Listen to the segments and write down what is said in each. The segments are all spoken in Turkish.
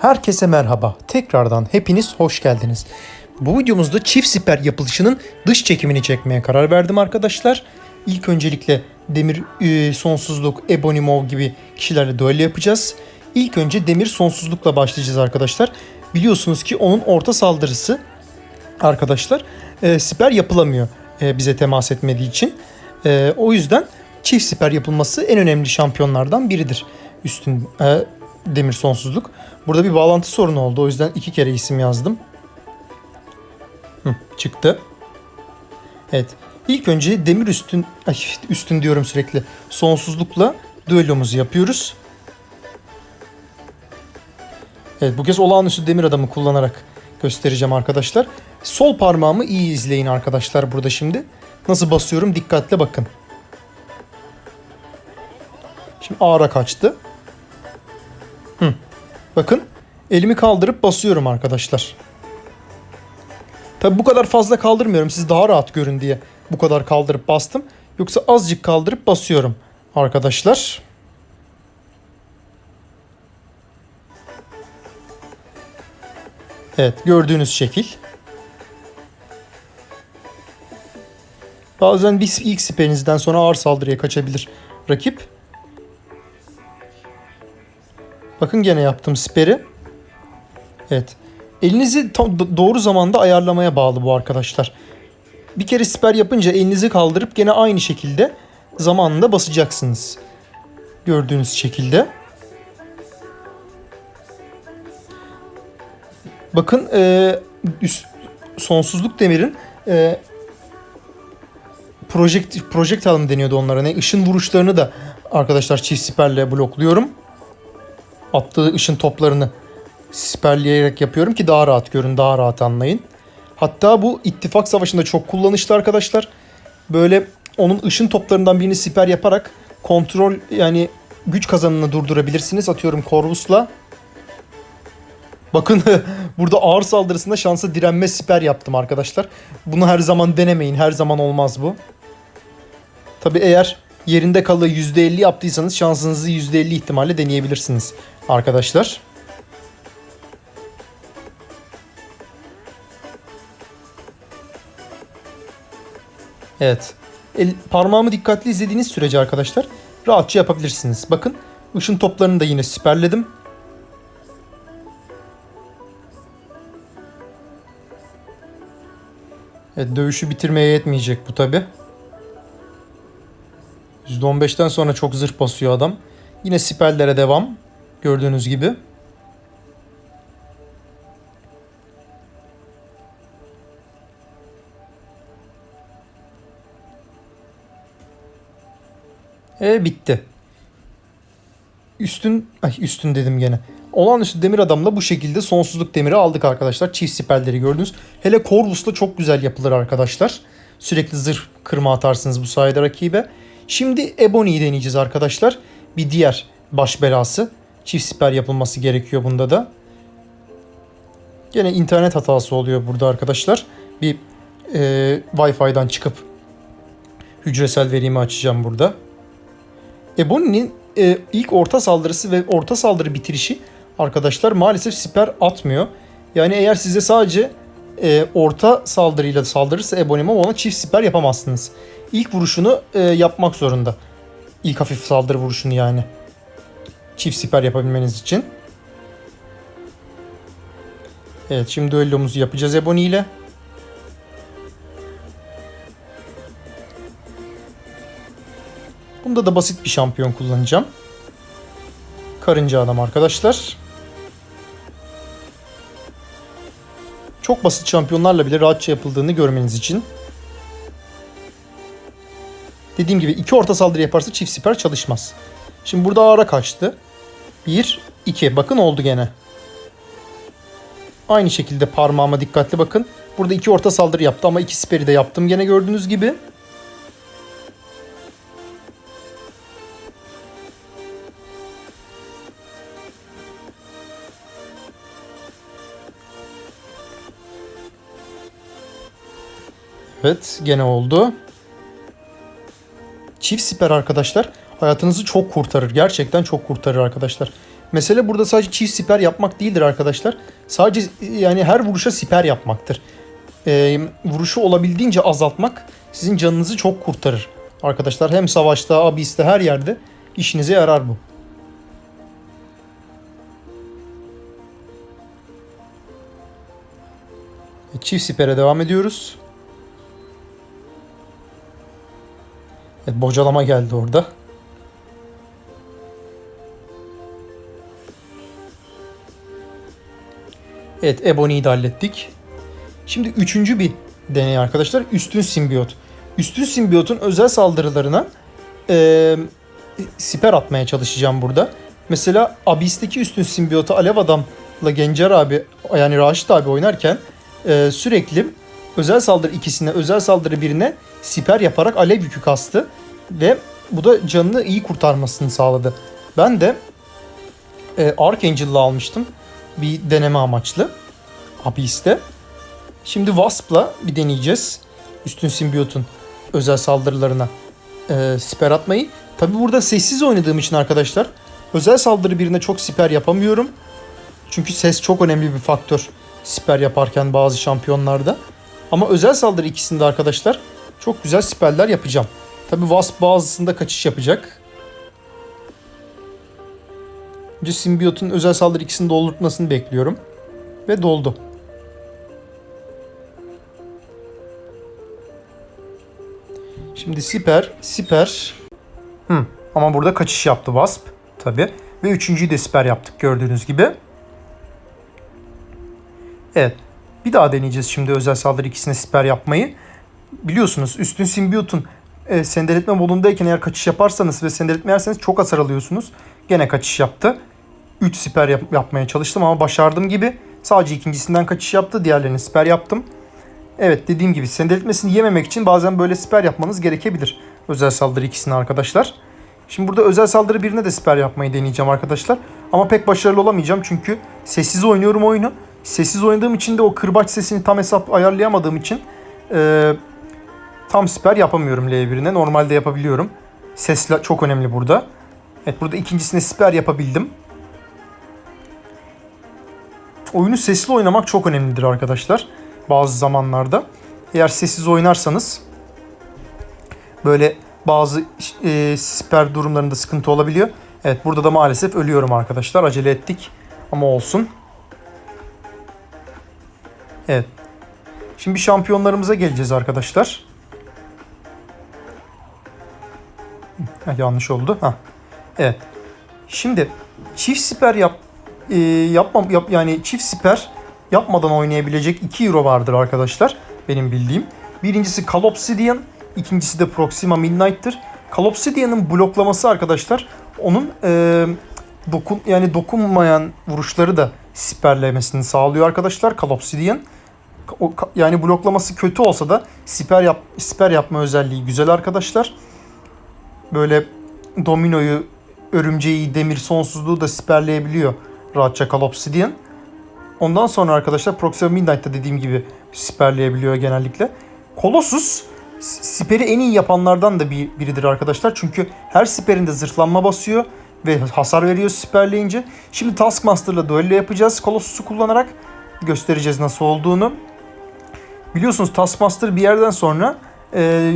Herkese merhaba. Tekrardan hepiniz hoş geldiniz. Bu videomuzda çift siper yapılışının dış çekimini çekmeye karar verdim arkadaşlar. İlk öncelikle Demir e, Sonsuzluk, Ebonimov gibi kişilerle duello yapacağız. İlk önce Demir Sonsuzluk'la başlayacağız arkadaşlar. Biliyorsunuz ki onun orta saldırısı arkadaşlar e, siper yapılamıyor e, bize temas etmediği için. E, o yüzden çift siper yapılması en önemli şampiyonlardan biridir. Üstün e, Demir Sonsuzluk. Burada bir bağlantı sorunu oldu. O yüzden iki kere isim yazdım. Hı, çıktı. Evet. İlk önce demir üstün, ay, üstün diyorum sürekli. Sonsuzlukla düellomuzu yapıyoruz. Evet bu kez olağanüstü demir adamı kullanarak göstereceğim arkadaşlar. Sol parmağımı iyi izleyin arkadaşlar burada şimdi. Nasıl basıyorum dikkatle bakın. Şimdi ağra kaçtı. Bakın elimi kaldırıp basıyorum arkadaşlar. Tabi bu kadar fazla kaldırmıyorum siz daha rahat görün diye bu kadar kaldırıp bastım. Yoksa azıcık kaldırıp basıyorum arkadaşlar. Evet gördüğünüz şekil. Bazen bir ilk siperinizden sonra ağır saldırıya kaçabilir rakip. Bakın gene yaptım siperi. Evet. Elinizi tam do- doğru zamanda ayarlamaya bağlı bu arkadaşlar. Bir kere siper yapınca elinizi kaldırıp gene aynı şekilde zamanında basacaksınız. Gördüğünüz şekilde. Bakın e, üst, sonsuzluk demirin e, projekt projektile mı deniyordu onlara ne ışın vuruşlarını da arkadaşlar çift siperle blokluyorum. Attığı ışın toplarını siperleyerek yapıyorum ki daha rahat görün, daha rahat anlayın. Hatta bu ittifak savaşında çok kullanışlı arkadaşlar. Böyle onun ışın toplarından birini siper yaparak kontrol yani güç kazanını durdurabilirsiniz. Atıyorum Corvus'la. Bakın burada ağır saldırısında şansa direnme siper yaptım arkadaşlar. Bunu her zaman denemeyin. Her zaman olmaz bu. Tabi eğer yerinde kalı %50 yaptıysanız şansınızı %50 ihtimalle deneyebilirsiniz arkadaşlar. Evet. El, parmağımı dikkatli izlediğiniz sürece arkadaşlar rahatça yapabilirsiniz. Bakın ışın toplarını da yine siperledim. Evet, dövüşü bitirmeye yetmeyecek bu tabi. %15'ten sonra çok zırh basıyor adam. Yine siperlere devam. Gördüğünüz gibi. E bitti. Üstün, ay üstün dedim gene. Olağanüstü demir adamla bu şekilde sonsuzluk demiri aldık arkadaşlar. Çift siperleri gördünüz. Hele Corvus'la çok güzel yapılır arkadaşlar. Sürekli zırh kırma atarsınız bu sayede rakibe. Şimdi Ebony'yi deneyeceğiz arkadaşlar. Bir diğer baş belası. Çift siper yapılması gerekiyor bunda da. Gene internet hatası oluyor burada arkadaşlar. Bir e, Wi-Fi'den çıkıp hücresel verimi açacağım burada. Ebony'nin e, ilk orta saldırısı ve orta saldırı bitirişi arkadaşlar maalesef siper atmıyor. Yani eğer size sadece e, orta saldırıyla saldırırsa Ebonimo ona çift siper yapamazsınız. İlk vuruşunu e, yapmak zorunda. İlk hafif saldırı vuruşunu yani. Çift siper yapabilmeniz için. Evet şimdi düellomuzu yapacağız Ebony ile. Bunda da basit bir şampiyon kullanacağım. Karınca adam arkadaşlar. Çok basit şampiyonlarla bile rahatça yapıldığını görmeniz için. Dediğim gibi iki orta saldırı yaparsa çift siper çalışmaz. Şimdi burada ağra kaçtı. 1, 2. Bakın oldu gene. Aynı şekilde parmağıma dikkatli bakın. Burada iki orta saldırı yaptı ama iki siperi de yaptım gene gördüğünüz gibi. Evet gene oldu. Çift siper arkadaşlar hayatınızı çok kurtarır. Gerçekten çok kurtarır arkadaşlar. Mesele burada sadece çift siper yapmak değildir arkadaşlar. Sadece yani her vuruşa siper yapmaktır. Ee, vuruşu olabildiğince azaltmak sizin canınızı çok kurtarır. Arkadaşlar hem savaşta, abiste her yerde işinize yarar bu. Çift sipere devam ediyoruz. Evet, bocalama geldi orada. Evet Ebony'yi de hallettik. Şimdi üçüncü bir deney arkadaşlar. Üstün simbiyot. Üstün simbiyotun özel saldırılarına e, siper atmaya çalışacağım burada. Mesela Abyss'teki üstün simbiyotu Alev Adam'la Gencer abi yani Raşit abi oynarken e, sürekli özel saldırı ikisine özel saldırı birine siper yaparak alev yükü kastı ve bu da canını iyi kurtarmasını sağladı. Ben de e, Archangel'la almıştım bir deneme amaçlı Abyss'te. Şimdi Wasp'la bir deneyeceğiz. Üstün simbiyotun özel saldırılarına e, siper atmayı. Tabi burada sessiz oynadığım için arkadaşlar özel saldırı birine çok siper yapamıyorum. Çünkü ses çok önemli bir faktör siper yaparken bazı şampiyonlarda. Ama özel saldırı ikisinde arkadaşlar çok güzel siperler yapacağım. Tabi Wasp bazısında kaçış yapacak. Önce simbiyotun özel saldırı ikisini doldurtmasını bekliyorum. Ve doldu. Şimdi siper, siper. Hı, ama burada kaçış yaptı Wasp. Tabi. Ve üçüncüyü de siper yaptık gördüğünüz gibi. Evet. Bir daha deneyeceğiz şimdi özel saldırı ikisine siper yapmayı. Biliyorsunuz üstün simbiyotun e, sendeletme modundayken eğer kaçış yaparsanız ve sendeletme yerseniz çok hasar alıyorsunuz. Gene kaçış yaptı. 3 siper yap- yapmaya çalıştım ama başardığım gibi sadece ikincisinden kaçış yaptı. Diğerlerini siper yaptım. Evet dediğim gibi sendeletmesini yememek için bazen böyle siper yapmanız gerekebilir. Özel saldırı ikisine arkadaşlar. Şimdi burada özel saldırı birine de siper yapmayı deneyeceğim arkadaşlar. Ama pek başarılı olamayacağım çünkü sessiz oynuyorum oyunu. Sessiz oynadığım için de o kırbaç sesini tam hesap ayarlayamadığım için e, tam siper yapamıyorum L1'ine. Normalde yapabiliyorum. Ses çok önemli burada. Evet burada ikincisine siper yapabildim. Oyunu sesli oynamak çok önemlidir arkadaşlar. Bazı zamanlarda. Eğer sessiz oynarsanız böyle bazı e, siper durumlarında sıkıntı olabiliyor. Evet burada da maalesef ölüyorum arkadaşlar. Acele ettik ama olsun. Evet. Şimdi şampiyonlarımıza geleceğiz arkadaşlar. Ha, yanlış oldu. Ha. Evet. Şimdi çift siper yap e, yapmam yap, yani çift siper yapmadan oynayabilecek iki hero vardır arkadaşlar benim bildiğim. Birincisi Call Obsidian, ikincisi de Proxima Midnight'tır. Call Obsidian'ın bloklaması arkadaşlar onun e, dokun yani dokunmayan vuruşları da siperlemesini sağlıyor arkadaşlar Call Obsidian. O, yani bloklaması kötü olsa da siper yap siper yapma özelliği güzel arkadaşlar. Böyle dominoyu, örümceği, demir sonsuzluğu da siperleyebiliyor rahatça Call. Ondan sonra arkadaşlar Proxima Midnight'ta dediğim gibi siperleyebiliyor genellikle. Colossus siperi en iyi yapanlardan da bir, biridir arkadaşlar. Çünkü her siperinde zırhlanma basıyor ve hasar veriyor siperleyince. Şimdi Taskmaster'la duello yapacağız Colossus'u kullanarak. Göstereceğiz nasıl olduğunu. Biliyorsunuz Taskmaster bir yerden sonra e,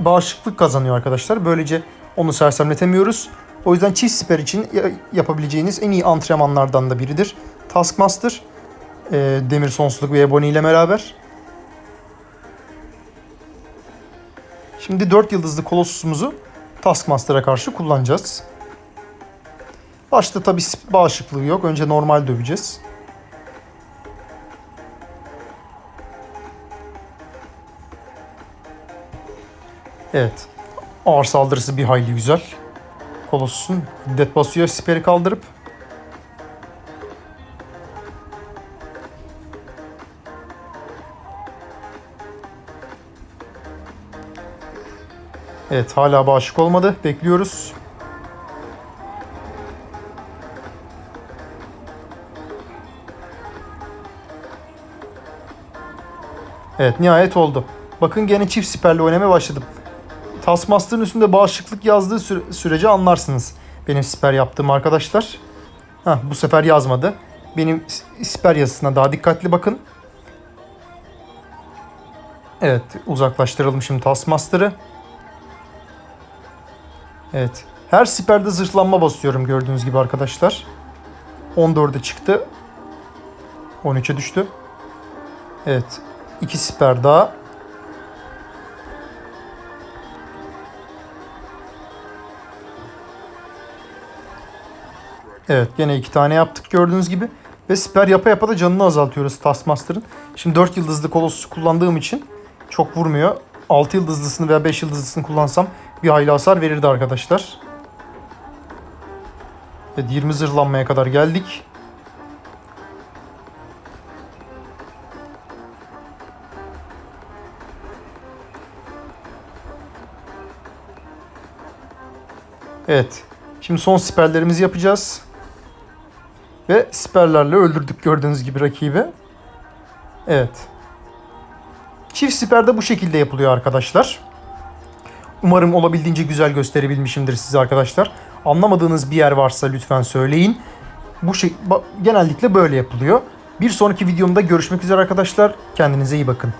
bağışıklık kazanıyor arkadaşlar. Böylece onu sersemletemiyoruz. O yüzden çift siper için yapabileceğiniz en iyi antrenmanlardan da biridir. Taskmaster, e, Demir Sonsuzluk ve Ebony ile beraber. Şimdi 4 yıldızlı Colossus'umuzu Taskmaster'a karşı kullanacağız. Başta tabi bağışıklığı yok. Önce normal döveceğiz. Evet. Ağır saldırısı bir hayli güzel. Colossus'un hiddet basıyor siperi kaldırıp. Evet hala bağışık olmadı. Bekliyoruz. Evet nihayet oldu. Bakın gene çift siperle oynamaya başladım. Taskmaster'ın üstünde bağışıklık yazdığı süre, sürece anlarsınız. Benim siper yaptığım arkadaşlar. Hah, bu sefer yazmadı. Benim siper yazısına daha dikkatli bakın. Evet uzaklaştıralım şimdi Taskmaster'ı. Evet. Her siperde zırhlanma basıyorum gördüğünüz gibi arkadaşlar. 14'e çıktı. 13'e düştü. Evet. iki siper daha. Evet gene iki tane yaptık gördüğünüz gibi. Ve siper yapa yapa da canını azaltıyoruz Taskmaster'ın. Şimdi 4 yıldızlı Colossus'u kullandığım için çok vurmuyor. 6 yıldızlısını veya 5 yıldızlısını kullansam bir hayli hasar verirdi arkadaşlar. Evet 20 zırhlanmaya kadar geldik. Evet. Şimdi son siperlerimizi yapacağız. Ve siperlerle öldürdük gördüğünüz gibi rakibi. Evet. Çift siper de bu şekilde yapılıyor arkadaşlar. Umarım olabildiğince güzel gösterebilmişimdir size arkadaşlar. Anlamadığınız bir yer varsa lütfen söyleyin. Bu şey genellikle böyle yapılıyor. Bir sonraki videomda görüşmek üzere arkadaşlar. Kendinize iyi bakın.